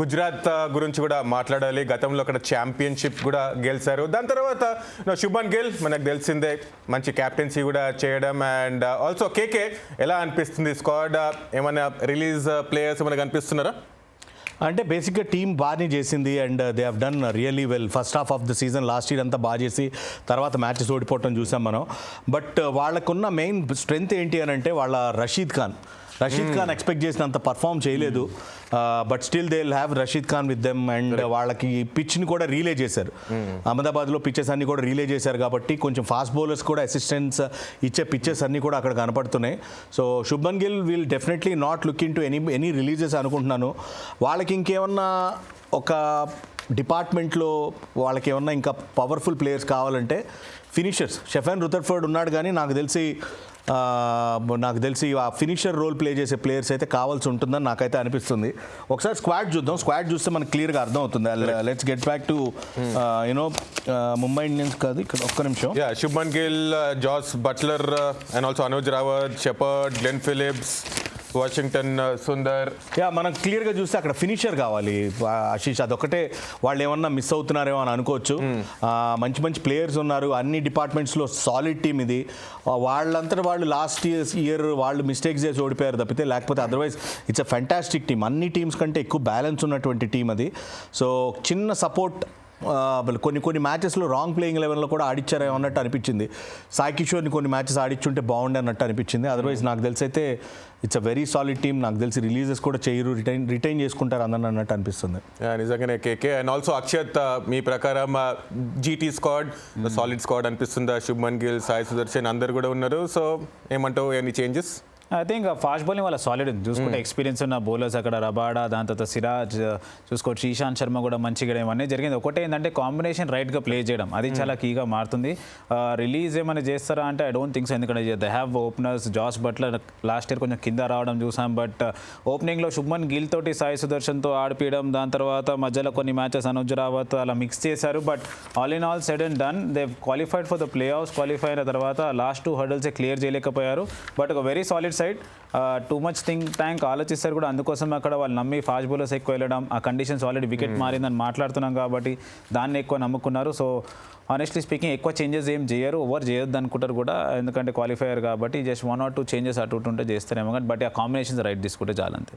గుజరాత్ గురించి కూడా మాట్లాడాలి. గతంలో అక్కడ ఛాంపియన్షిప్ కూడా గెలిచారు. దాని తర్వాత శుభన్ గిల్ మనకు తెలిసిందే మంచి క్యాప్టెన్సీ కూడా చేయడం. అండ్ ఆల్సో కేకే ఎలా అనిపిస్తుంది స్క్వాడ్ ఏమైనా రిలీజ్ ప్లేయర్స్ మనకు అనిపిస్తున్నారా అంటే బేసిక్గా టీం బాగానే చేసింది. And they have done really well first half of the season last year అంతా బాగా చేసి తర్వాత మ్యాచెస్ ఓడిపోవటం చూసాం మనం. బట్ వాళ్ళకున్న మెయిన్ స్ట్రెంగ్త్ ఏంటి అని అంటే వాళ్ళ రషీద్ ఖాన్. రషీద్ ఖాన్ ఎక్స్పెక్ట్ చేసినంత పర్ఫామ్ చేయలేదు. But still they have Rashid Khan with them and వాళ్ళకి పిచ్ని కూడా రీలే చేశారు. అహ్మదాబాద్లో పిచ్చెస్ అన్ని కూడా రీలే చేశారు కాబట్టి కొంచెం ఫాస్ట్ బౌలర్స్ కూడా అసిస్టెన్స్ ఇచ్చే పిచ్చెస్ అన్ని కూడా అక్కడ కనపడుతున్నాయి. So Shubman Gill will definitely not look into any any releases అనుకుంటున్నాను. వాళ్ళకి ఇంకేమన్నా ఒక డిపార్ట్మెంట్లో వాళ్ళకి ఏమన్నా ఇంకా పవర్ఫుల్ ప్లేయర్స్ కావాలంటే ఫినిషర్స్ షెఫెన్ రుతర్ఫర్డ్ ఉన్నాడు కానీ నాకు తెలిసి నాకు తెలిసి ఆ ఫినిషర్ రోల్ ప్లే చేసే ప్లేయర్స్ అయితే కావాల్సి ఉంటుందని నాకైతే అనిపిస్తుంది. ఒకసారి స్క్వాడ్ చూద్దాం. స్క్వాడ్ చూస్తే మనకు క్లియర్గా అర్థం అవుతుంది let's get back to you know Mumbai Indians కాదు ఇక్కడ ఒక్క నిమిషం. Shubman Gill Jos Buttler and also Anuj Rawat Shepherd Glenn Phillips Washington Sundar. Yeah మనం క్లియర్గా చూస్తే అక్కడ ఫినిషర్ కావాలి ఆశీష్. అదొకటే వాళ్ళు ఏమన్నా మిస్ అవుతున్నారేమో అని అనుకోవచ్చు. మంచి మంచి ప్లేయర్స్ ఉన్నారు. అన్ని డిపార్ట్మెంట్స్లో సాలిడ్ టీం ఇది. ఆ, వాళ్ళంతటా వాళ్ళు లాస్ట్ ఇయర్స్ ఇయర్ వాళ్ళు మిస్టేక్స్ చేసి ఓడిపోయారు తప్పితే లేకపోతే otherwise it's a fantastic team అన్ని టీమ్స్ కంటే ఎక్కువ బ్యాలెన్స్ ఉన్నటువంటి టీం అది. సో చిన్న సపోర్ట్ కొన్ని కొన్ని మ్యాచెస్లో రాంగ్ ప్లేయింగ్ లెవెల్లో కూడా ఆడిచ్చారేమో అన్నట్టు అనిపించింది. సాయి కిషోర్ని కొన్ని మ్యాచెస్ ఆడిచ్చుంటే బాగుండే అన్నట్టు అనిపించింది. అదర్వైజ్ నాకు తెలిసి అయితే it's a very solid team నాకు తెలిసి రిలీజెస్ కూడా చేయరు రిటైన్ రిటైన్ చేసుకుంటారు అందరిని అన్నట్టు అనిపిస్తుంది. నిజంగానే కేకే అండ్ ఆల్సో అక్షత్ మీ ప్రకారం జీటీ స్క్వాడ్ సాలిడ్ స్క్వాడ్ అనిపిస్తుందా? శుభ్మన్ గిల్ సాయి సుదర్శన్ అందరు కూడా ఉన్నారు. సో ఏమంటావు? Any changes I think fast bowling వాళ్ళ సాలిడ్ ఉంది. చూసుకుంటే ఎక్స్పీరియన్స్ ఉన్న బౌలర్స్ అక్కడ రబాడా దాని తర్వాత సిరాజ్ చూసుకోవచ్చు ఈశాంత్ శర్మ కూడా మంచిగా ఇవన్నీ జరిగింది. ఒకటే ఏంటంటే కాంబినేషన్ రైట్గా ప్లే చేయడం. అది చాలా కీగా మారుతుంది. రిలీజ్ ఏమైనా చేస్తారా అంటే ఐ డోంట్ థింక్స్ ఎందుకంటే they have openers Jos Buttler last year కొంచెం కింద రావడం చూసాం. బట్ ఓపెనింగ్లో శుభ్మన్ గిల్ తోటి సాయి సుదర్శన్తో ఆడిపించడం దాని తర్వాత మధ్యలో కొన్ని మ్యాచెస్ అనుజ్ రావత్ అలా మిక్స్ చేశారు. But all in all said and done they qualified for the playoffs qualify అయిన తర్వాత లాస్ట్ టూ హర్డల్సే క్లియర్ చేయలేకపోయారు. బట్ ఒక very solid side too much think tank ఆలోచిస్తారు కూడా. అందుకోసం అక్కడ వాళ్ళు నమ్మి ఫాస్ట్ బౌలర్స్ ఎక్కువ వెళ్ళడం ఆ కండిషన్స్ ఆల్రెడీ వికెట్ మారిందని మాట్లాడుతున్నాం కాబట్టి దాన్ని ఎక్కువ నమ్ముకున్నారు. సో ఆనెస్ట్లీ స్పీకింగ్ ఎక్కువ చేంజెస్ ఏం చేయరు ఓవర్ చేయొద్దు అనుకుంటారు కూడా. ఎందుకంటే క్వాలిఫైయర్ కాబట్టి just one or two changes అటు ఉంటే చేస్తారేమో కానీ బట్ ఆ కాంబినేషన్స్ రైట్ తీసుకుంటే చాలంతే